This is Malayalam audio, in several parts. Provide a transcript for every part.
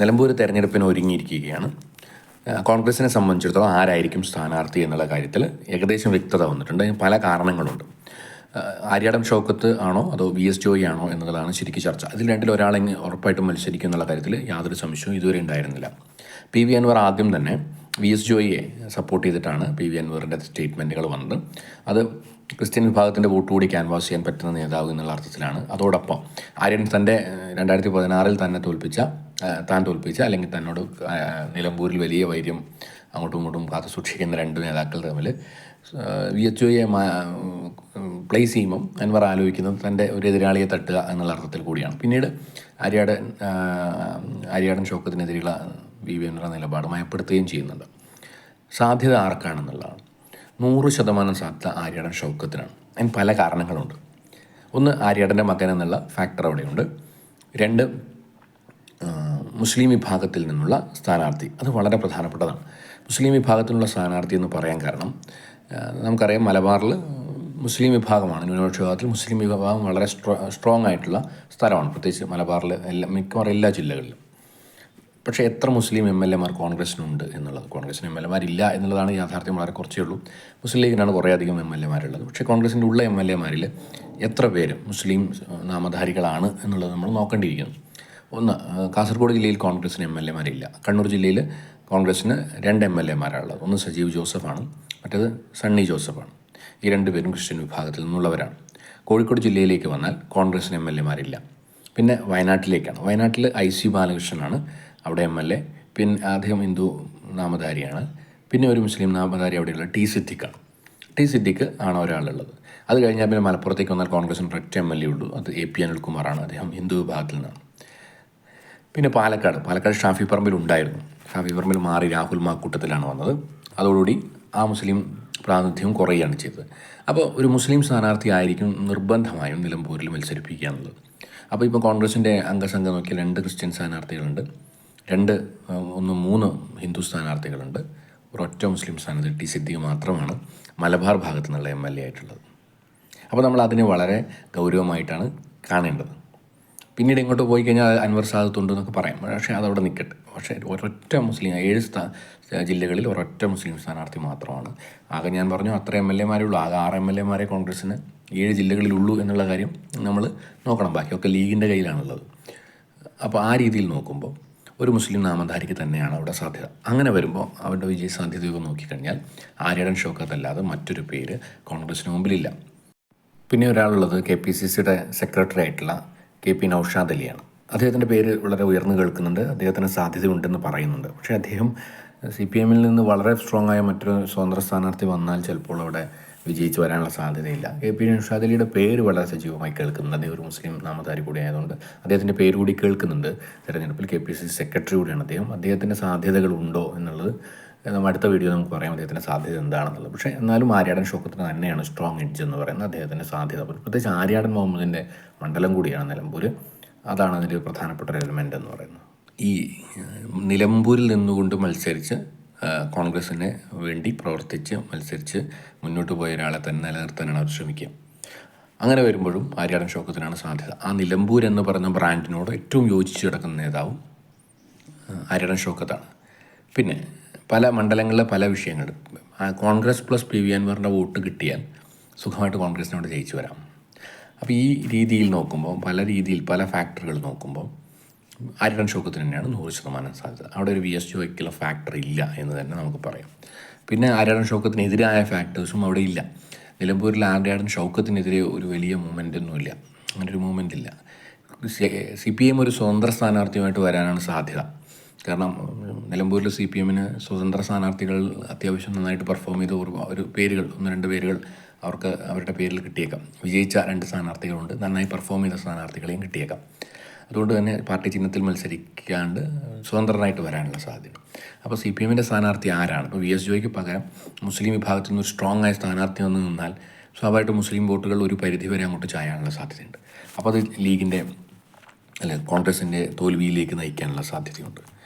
നിലമ്പൂർ തെരഞ്ഞെടുപ്പിന് ഒരുങ്ങിയിരിക്കുകയാണ്. കോൺഗ്രസിനെ സംബന്ധിച്ചിടത്തോളം ആരായിരിക്കും സ്ഥാനാർത്ഥി എന്നുള്ള കാര്യത്തിൽ ഏകദേശം വ്യക്തത വന്നിട്ടുണ്ട്. പല കാരണങ്ങളുണ്ട്. ആര്യാടം ഷോക്കത്ത് ആണോ അതോ വി എസ് ജോയി ആണോ എന്നുള്ളതാണ് ശരിക്കും ചർച്ച. അതിൽ രണ്ടിൽ ഒരാളെ ഉറപ്പായിട്ടും മത്സരിക്കും എന്നുള്ള കാര്യത്തിൽ യാതൊരു സംശയവും ഇതുവരെ ഉണ്ടായിരുന്നില്ല. പി വി അൻവർ ആദ്യം തന്നെ വി എസ് ജോയിയെ സപ്പോർട്ട് ചെയ്തിട്ടാണ് പി വി അൻവറിന്റെ സ്റ്റേറ്റ്മെന്റുകൾ വന്നത്. അത് ക്രിസ്ത്യൻ വിഭാഗത്തിന്റെ വോട്ട് കൂടി ക്യാൻവാസ് ചെയ്യാൻ പറ്റുന്ന നേതാവ് എന്നുള്ള അർത്ഥത്തിലാണ്. അതോടൊപ്പം ആര്യൻ തന്റെ രണ്ടായിരത്തി പതിനാറിൽ തന്നെ തോൽപ്പിച്ച താൻ തോൽപ്പിച്ച അല്ലെങ്കിൽ തന്നോട് നിലമ്പൂരിൽ വലിയ വൈര്യം അങ്ങോട്ടും ഇങ്ങോട്ടും കാത്തു സൂക്ഷിക്കുന്ന രണ്ട് നേതാക്കൾ തമ്മിൽ. വി എച്ച് ഒയെ പ്ലേസ് ചെയ്യുമ്പം അൻവർ ആലോചിക്കുന്നത് തന്റെ ഒരു എതിരാളിയെ തട്ടുക എന്നുള്ള അർത്ഥത്തിൽ കൂടിയാണ്. പിന്നീട് അരിയാടൻ ആര്യാടൻ ഷോക്കത്തിനെതിരെയുള്ള വി വി എന്നുള്ള നിലപാട് മയപ്പെടുത്തുകയും ചെയ്യുന്നുണ്ട്. സാധ്യത ആർക്കാണെന്നുള്ളതാണ്. നൂറ് ശതമാനം സാധ്യത ആര്യാടൻ ഷൗക്കത്തിനാണ് അതിന് പല കാരണങ്ങളുണ്ട്. ഒന്ന് ആര്യാടന്റെ മകൻ എന്നുള്ള ഫാക്ടർ അവിടെയുണ്ട്. രണ്ട് മുസ്ലിം വിഭാഗത്തിൽ നിന്നുള്ള സ്ഥാനാർത്ഥി. അത് വളരെ പ്രധാനപ്പെട്ടതാണ്. മുസ്ലിം വിഭാഗത്തിൽ നിന്നുള്ള സ്ഥാനാർത്ഥി എന്ന് പറയാൻ കാരണം നമുക്കറിയാം മലബാറിൽ മുസ്ലിം വിഭാഗമാണ് ന്യൂനപക്ഷ വിഭാഗത്തിൽ മുസ്ലിം വിഭാഗം വളരെ സ്ട്രോ സ്ട്രോങ് ആയിട്ടുള്ള സ്ഥലമാണ്. പ്രത്യേകിച്ച് മലബാറിൽ എല്ലാ മിക്കവാറും എല്ലാ ജില്ലകളിലും. പക്ഷേ എത്ര മുസ്ലിം എം എൽ എമാർ കോൺഗ്രസിനുണ്ട് എന്നുള്ളത് കോൺഗ്രസിന് എം എൽ എമാരില്ല എന്നുള്ളതാണ് യാഥാർത്ഥ്യം വളരെ കുറച്ചേ ഉള്ളൂ. മുസ്ലിം ലീഗിനാണ് കുറേയധികം എം എൽ എമാരുള്ളത് പക്ഷേ കോൺഗ്രസിന്റെ ഉള്ള എം എൽ എമാരിൽ എത്ര പേര് മുസ്ലിം നാമധാരികളാണ് എന്നുള്ളത് നമ്മൾ നോക്കേണ്ടിയിരിക്കുന്നു. ഒന്ന് കാസർഗോഡ് ജില്ലയിൽ കോൺഗ്രസിന് എം എൽ എമാരില്ല കണ്ണൂർ ജില്ലയിൽ കോൺഗ്രസിന് രണ്ട് എം എൽ എമാരാണുള്ളത് ഒന്ന് സജീവ് ജോസഫാണ് മറ്റേത് സണ്ണി ജോസഫാണ്. ഈ രണ്ടുപേരും ക്രിസ്ത്യൻ വിഭാഗത്തിൽ നിന്നുള്ളവരാണ്. കോഴിക്കോട് ജില്ലയിലേക്ക് വന്നാൽ കോൺഗ്രസിന് എം എൽ എമാരില്ല പിന്നെ വയനാട്ടിലേക്കാണ്. വയനാട്ടിൽ ഐ സി ബാലകൃഷ്ണനാണ് അവിടെ എം എൽ എ. പിന്നെ അദ്ദേഹം ഹിന്ദു നാമധാരിയാണ്. പിന്നെ ഒരു മുസ്ലിം നാമധാരി അവിടെയുള്ള ടി സിദ്ദിഖാണ്. ടി സിദ്ദിഖ് ആണ് ഒരാളുള്ളത്. അത് കഴിഞ്ഞാൽ പിന്നെ മലപ്പുറത്തേക്ക് വന്നാൽ കോൺഗ്രസിന് ഒറ്റ എം എൽ എ ഉള്ളൂ. അത് എ പി അനിൽകുമാറാണ്. അദ്ദേഹം ഹിന്ദു വിഭാഗത്തിൽ നിന്നാണ്. പിന്നെ പാലക്കാട്. പാലക്കാട് ഷാഫി പറമ്പിൽ ഉണ്ടായിരുന്നു. ഷാഫി പറമ്പിൽ മാറി രാഹുൽ മാക്കൂട്ടത്തിലാണ് വന്നത്. അതോടുകൂടി ആ മുസ്ലിം പ്രാതിനിധ്യവും കുറയുകയാണ് ചെയ്തത്. അപ്പോൾ ഒരു മുസ്ലിം സ്ഥാനാർത്ഥി ആയിരിക്കും നിർബന്ധമായും നിലമ്പൂരിൽ മത്സരിപ്പിക്കുക എന്നുള്ളത് അപ്പോൾ ഇപ്പോൾ കോൺഗ്രസിന്റെ അംഗസംഘം നോക്കിയാൽ രണ്ട് ക്രിസ്ത്യൻ സ്ഥാനാർത്ഥികളുണ്ട്. രണ്ട് ഒന്ന് മൂന്ന് ഹിന്ദു സ്ഥാനാർത്ഥികളുണ്ട്. ഒരൊറ്റ മുസ്ലിം സ്ഥാനാർത്ഥി ടി സിദ്ദിഖ് മാത്രമാണ് മലബാർ ഭാഗത്തു നിന്നുള്ള എം എൽ എ ആയിട്ടുള്ളത്. അപ്പോൾ നമ്മൾ അതിനെ വളരെ ഗൗരവമായിട്ടാണ് കാണേണ്ടത്. പിന്നീട് ഇങ്ങോട്ട് പോയി കഴിഞ്ഞാൽ അൻവർ സാദത്തുണ്ട് എന്നൊക്കെ പറയാം. പക്ഷേ അതവിടെ നിൽക്കട്ടെ പക്ഷേ ഒരൊറ്റ മുസ്ലിം ഏഴ് സ്ഥാ ജില്ലകളിൽ ഒരൊറ്റ മുസ്ലിം സ്ഥാനാർത്ഥി മാത്രമാണ്. ആകെ ഞാൻ പറഞ്ഞു അത്ര എം എൽ എമാരേ ഉള്ളൂ. ആകെ ആറ് എം എൽ എമാരെ കോൺഗ്രസ്സിന് ഏഴ് ജില്ലകളിലുള്ളൂ എന്നുള്ള കാര്യം നമ്മൾ നോക്കണം. ബാക്കിയൊക്കെ ലീഗിന്റെ കയ്യിലാണുള്ളത്. അപ്പോൾ ആ രീതിയിൽ നോക്കുമ്പോൾ ഒരു മുസ്ലിം നാമധാരിക്ക് തന്നെയാണ് അവിടെ സാധ്യത. അങ്ങനെ വരുമ്പോൾ അവരുടെ വിജയ സാധ്യതയൊക്കെ നോക്കിക്കഴിഞ്ഞാൽ ആര്യടൻ ഷോക്കത്ത് അല്ലാതെ മറ്റൊരു പേര് കോൺഗ്രസിന് മുമ്പിലില്ല. പിന്നെ ഒരാളുള്ളത് കെ പി സി സിയുടെ സെക്രട്ടറി ആയിട്ടുള്ള കെ പി നൌഷാദ് അലിയാണ്. അദ്ദേഹത്തിന്റെ പേര് വളരെ ഉയർന്നു കേൾക്കുന്നുണ്ട്. അദ്ദേഹത്തിന് സാധ്യതയുണ്ടെന്ന് പറയുന്നുണ്ട്. പക്ഷേ അദ്ദേഹം സി പി എമ്മിൽ നിന്ന് വളരെ സ്ട്രോങ് ആയ മറ്റൊരു സ്വതന്ത്ര സ്ഥാനാർത്ഥി വന്നാൽ ചിലപ്പോൾ അവിടെ വിജയിച്ച് വരാനുള്ള സാധ്യതയില്ല. കെ പി നൌഷാദ് അലിയുടെ പേര് വളരെ സജീവമായി കേൾക്കുന്നുണ്ട്. അദ്ദേഹം ഒരു മുസ്ലിം നാമധാരി കൂടിയായതുകൊണ്ട് അദ്ദേഹത്തിന്റെ പേര് കൂടി കേൾക്കുന്നുണ്ട്. തെരഞ്ഞെടുപ്പിൽ കെ പി സി സെക്രട്ടറി കൂടിയാണ് അദ്ദേഹം. അദ്ദേഹത്തിന്റെ സാധ്യതകളുണ്ടോ എന്നുള്ളത് നമ്മൾ അടുത്ത വീഡിയോ നമുക്ക് പറയാം അദ്ദേഹത്തിന്റെ സാധ്യത എന്താണെന്നുള്ളത്. പക്ഷേ എന്നാലും ആര്യാടൻ ഷോക്കത്തിന് തന്നെയാണ് സ്ട്രോങ് എഡ്ജ് എന്ന് പറയുന്നത് അദ്ദേഹത്തിന്റെ സാധ്യത. പ്രത്യേകിച്ച് ആര്യാടൻ മുഹമ്മദിന്റെ മണ്ഡലം കൂടിയാണ് നിലമ്പൂർ. അതാണ് അതിൽ പ്രധാനപ്പെട്ട ഒരു എലിമെന്റ് എന്ന് പറയുന്നത്. ഈ നിലമ്പൂരിൽ നിന്നുകൊണ്ട് മത്സരിച്ച് കോൺഗ്രസ്സിന് വേണ്ടി പ്രവർത്തിച്ച് മത്സരിച്ച് മുന്നോട്ട് പോയ ഒരാളെ തന്നെ നിലനിർത്താനാണ് അവർ ശ്രമിക്കുക. അങ്ങനെ വരുമ്പോഴും ആര്യാടൻ ഷോക്കത്തിനാണ് സാധ്യത. ആ നിലമ്പൂർ എന്ന് പറയുന്ന ബ്രാൻഡിനോട് ഏറ്റവും യോജിച്ച് കിടക്കുന്ന നേതാവും ആര്യാടൻ ഷോക്കത്താണ് പിന്നെ പല മണ്ഡലങ്ങളിലെ പല വിഷയങ്ങൾ. കോൺഗ്രസ് പ്ലസ് പി വി അൻവറിന്റെ വോട്ട് കിട്ടിയാൽ സുഖമായിട്ട് കോൺഗ്രസിനോട് ജയിച്ചു വരാം. അപ്പോൾ ഈ രീതിയിൽ നോക്കുമ്പോൾ പല രീതിയിൽ പല ഫാക്ടറുകൾ നോക്കുമ്പോൾ ആര്യടൻ ഷോക്കത്തിന് തന്നെയാണ് നൂറ് ശതമാനം സാധ്യത. അവിടെ ഒരു വി എസ് ജോയ്ക്കുള്ള ഫാക്ടർ ഇല്ല എന്ന് തന്നെ നമുക്ക് പറയാം. പിന്നെ ആര്യാടൻ ഷോക്കത്തിനെതിരായ ഫാക്ടേഴ്സും അവിടെ ഇല്ല. നിലമ്പൂരിൽ ആര്യാടൻ ഷോക്കത്തിനെതിരെ ഒരു വലിയ മൂവ്മെന്റ് ഒന്നുമില്ല അങ്ങനെ ഒരു മൂവ്മെന്റ് ഇല്ല സി പി എം ഒരു സ്വതന്ത്ര സ്ഥാനാർത്ഥിയുമായിട്ട് വരാനാണ് സാധ്യത. കാരണം നിലമ്പൂരിൽ സി പി എമ്മിന് സ്വതന്ത്ര സ്ഥാനാർത്ഥികൾ അത്യാവശ്യം നന്നായിട്ട് പെർഫോം ചെയ്ത ഒരു ഒരു പേരുകൾ ഒന്ന് രണ്ട് പേരുകൾ അവർക്ക് അവരുടെ പേരിൽ കിട്ടിയേക്കാം. വിജയിച്ച രണ്ട് സ്ഥാനാർത്ഥികളുണ്ട്. നന്നായി പെർഫോം ചെയ്ത സ്ഥാനാർത്ഥികളെയും കിട്ടിയേക്കാം. അതുകൊണ്ട് തന്നെ പാർട്ടി ചിഹ്നത്തിൽ മത്സരിക്കാണ്ട് സ്വതന്ത്രനായിട്ട് വരാനുള്ള സാധ്യത. അപ്പോൾ സി പി എമ്മിന്റെ സ്ഥാനാർത്ഥി ആരാണ്? ഇപ്പോൾ വി എസ് ജോയ്ക്ക് പകരം മുസ്ലിം വിഭാഗത്തിൽ നിന്ന് സ്ട്രോങ് ആയ സ്ഥാനാർത്ഥി വന്ന് നിന്നാൽ സ്വാഭാവികമായിട്ട് മുസ്ലിം വോട്ടുകൾ ഒരു പരിധി വരെ അങ്ങോട്ട് ചായാനുള്ള സാധ്യതയുണ്ട്. അപ്പോൾ അത് ലീഗിന്റെ അല്ല കോൺഗ്രസിന്റെ തോൽവിയിലേക്ക് നയിക്കാനുള്ള സാധ്യതയുണ്ട്.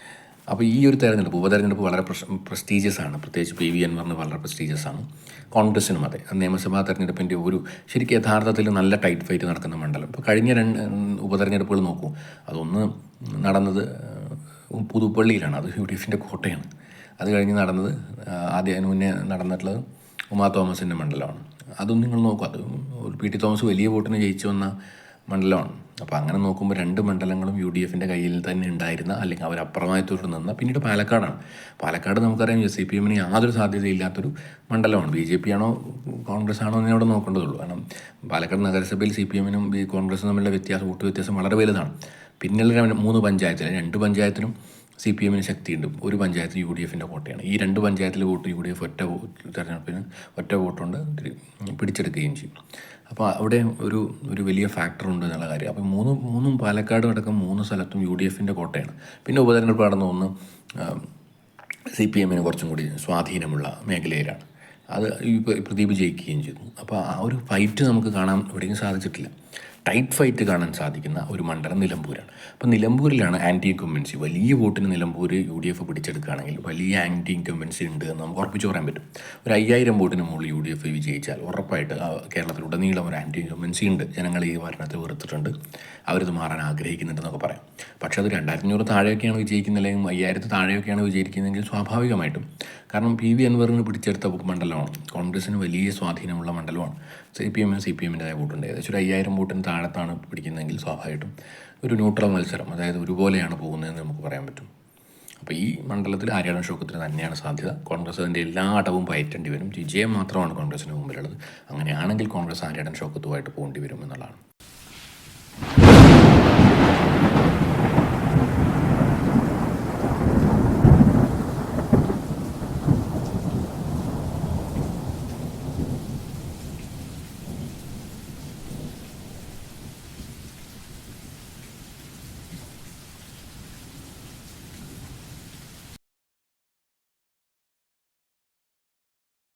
അപ്പോൾ ഈ ഒരു തെരഞ്ഞെടുപ്പ് ഉപതെരഞ്ഞെടുപ്പ് വളരെ പ്രസ്റ്റീജിയസ് ആണ്. പ്രത്യേകിച്ച് പി വി എൻ പറഞ്ഞ് വളരെ പ്രസ്റ്റീജിയസ് ആണ്. കോൺഗ്രസിനും അതെ. നിയമസഭാ തെരഞ്ഞെടുപ്പിന്റെ ഒരു ശരിക്കും യഥാർത്ഥത്തിൽ നല്ല ടൈറ്റ് ഫൈറ്റ് നടക്കുന്ന മണ്ഡലം. ഇപ്പോൾ കഴിഞ്ഞ രണ്ട് ഉപതെരഞ്ഞെടുപ്പുകൾ നോക്കൂ. അതൊന്ന് നടന്നത് പുതുപ്പള്ളിയിലാണ്. അത് യു ഡി എഫിന്റെ കോട്ടയാണ്. അത് കഴിഞ്ഞ് നടന്നത് ആദ്യം അതിന് മുന്നേ നടന്നിട്ടുള്ളത് ഉമാ തോമസിന്റെ മണ്ഡലമാണ്. അതും നിങ്ങൾ നോക്കൂ. അത് പി ടി തോമസ് വലിയ വോട്ടിന് ജയിച്ചു വന്ന മണ്ഡലമാണ്. അപ്പോൾ അങ്ങനെ നോക്കുമ്പോൾ രണ്ട് മണ്ഡലങ്ങളും യു ഡി എഫിന്റെ കയ്യിൽ തന്നെ ഉണ്ടായിരുന്ന അല്ലെങ്കിൽ അവർ അപ്രമായത്തോട് നിന്ന പിന്നീട് പാലക്കാടാണ്. പാലക്കാട് നമുക്കറിയാം സി പി എമ്മിന് യാതൊരു സാധ്യതയില്ലാത്തൊരു മണ്ഡലമാണ്. ബി ജെ പി ആണോ കോൺഗ്രസ് ആണോ എന്ന് അവിടെ നോക്കേണ്ടതുള്ളൂ. കാരണം പാലക്കാട് നഗരസഭയിൽ സി പി എമ്മിനും കോൺഗ്രസും തമ്മിലുള്ള വ്യത്യാസം വോട്ട് വ്യത്യാസം വളരെ വലുതാണ്. പിന്നെയുള്ള മൂന്ന് പഞ്ചായത്തിൽ രണ്ട് പഞ്ചായത്തിലും സി പി എമ്മിന് ശക്തിയുണ്ട്. ഒരു പഞ്ചായത്ത് യു ഡി എഫിന്റെ കോട്ടയാണ്. ഈ രണ്ട് പഞ്ചായത്തിലെ വോട്ട് യു ഡി എഫ് ഒറ്റ തെരഞ്ഞെടുപ്പിന് ഒറ്റ വോട്ടുകൊണ്ട് പിടിച്ചെടുക്കുകയും ചെയ്യും. അപ്പോൾ അവിടെ ഒരു ഒരു വലിയ ഫാക്ടർ ഉണ്ട് എന്നുള്ള കാര്യം. അപ്പോൾ മൂന്ന് മൂന്നും പാലക്കാട് അടക്കം മൂന്ന് സ്ഥലത്തും യു ഡി എഫിന്റെ കോട്ടയാണ്. പിന്നെ ഉപതെരഞ്ഞെടുപ്പ് നടന്ന ഒന്ന് സി പി എമ്മിന് കുറച്ചും കൂടി സ്വാധീനമുള്ള മേഖലയിലാണ്. അത് പ്രദീപ് ജയിക്കുകയും ചെയ്തു. അപ്പോൾ ആ ഒരു ഫൈറ്റ് നമുക്ക് കാണാൻ എവിടെയും സാധിച്ചിട്ടില്ല. ടൈറ്റ് ഫൈറ്റ് കാണാൻ സാധിക്കുന്ന ഒരു മണ്ഡലം നിലമ്പൂരാണ്. അപ്പോൾ നിലമ്പൂരിലാണ് ആന്റി ഇൻകംബൻസി വലിയ വോട്ടിന് നിലമ്പൂർ യു ഡി എഫ് പിടിച്ചെടുക്കുകയാണെങ്കിൽ വലിയ ആന്റി ഇൻകംബൻസി ഉണ്ട് എന്ന് നമുക്ക് ഉറപ്പിച്ച് പറയാൻ പറ്റും. ഒരു അയ്യായിരം വോട്ടിന് മുകളിൽ യു ഡി എഫ് വിജയിച്ചാൽ ഉറപ്പായിട്ട് കേരളത്തിലുടനീളം ഒരു ആന്റി ഇൻകംബൻസി ഉണ്ട്. ജനങ്ങൾ ഈ ഭരണത്തെ വെറുത്തിട്ടുണ്ട്. അവരിത് മാറാൻ ആഗ്രഹിക്കുന്നുണ്ടെന്നൊക്കെ പറയാം. പക്ഷേ അത് രണ്ടായിരത്തി അഞ്ഞൂറ് താഴെയൊക്കെയാണ് വിജയിക്കുന്നത് അല്ലെങ്കിൽ അയ്യായിരത്തി താഴെയൊക്കെയാണ് വിജയിക്കുന്നതെങ്കിൽ സ്വാഭാവികമായിട്ടും. കാരണം പി വി അൻവറിന് പിടിച്ചെടുത്ത മണ്ഡലമാണ്. കോൺഗ്രസിന് വലിയ സ്വാധീനമുള്ള മണ്ഡലമാണ്. സി പി എമ്മിന് സി പി എമ്മിന്റെതായ വോട്ടുണ്ട്. ഏകദേശം ഒരു അയ്യായിരം വോട്ടിന് താഴത്താണ് പിടിക്കുന്നതെങ്കിൽ സ്വാഭാവികമായിട്ടും ഒരു ന്യൂട്രൽ മത്സരം അതായത് ഒരുപോലെയാണ് പോകുന്നതെന്ന് നമുക്ക് പറയാൻ പറ്റും. അപ്പോൾ ഈ മണ്ഡലത്തിൽ ഹരിയാണ ഷോക്കത്തിന് തന്നെയാണ് സാധ്യത. കോൺഗ്രസ് അതിന്റെ എല്ലാ അടവും പയറ്റേണ്ടി വരും. വിജയം മാത്രമാണ് കോൺഗ്രസിന് മുമ്പിലുള്ളത്. അങ്ങനെയാണെങ്കിൽ കോൺഗ്രസ് ആര്യാടൻ ഷോക്കത്തുമായിട്ട് പോകേണ്ടി വരും എന്നുള്ളതാണ്.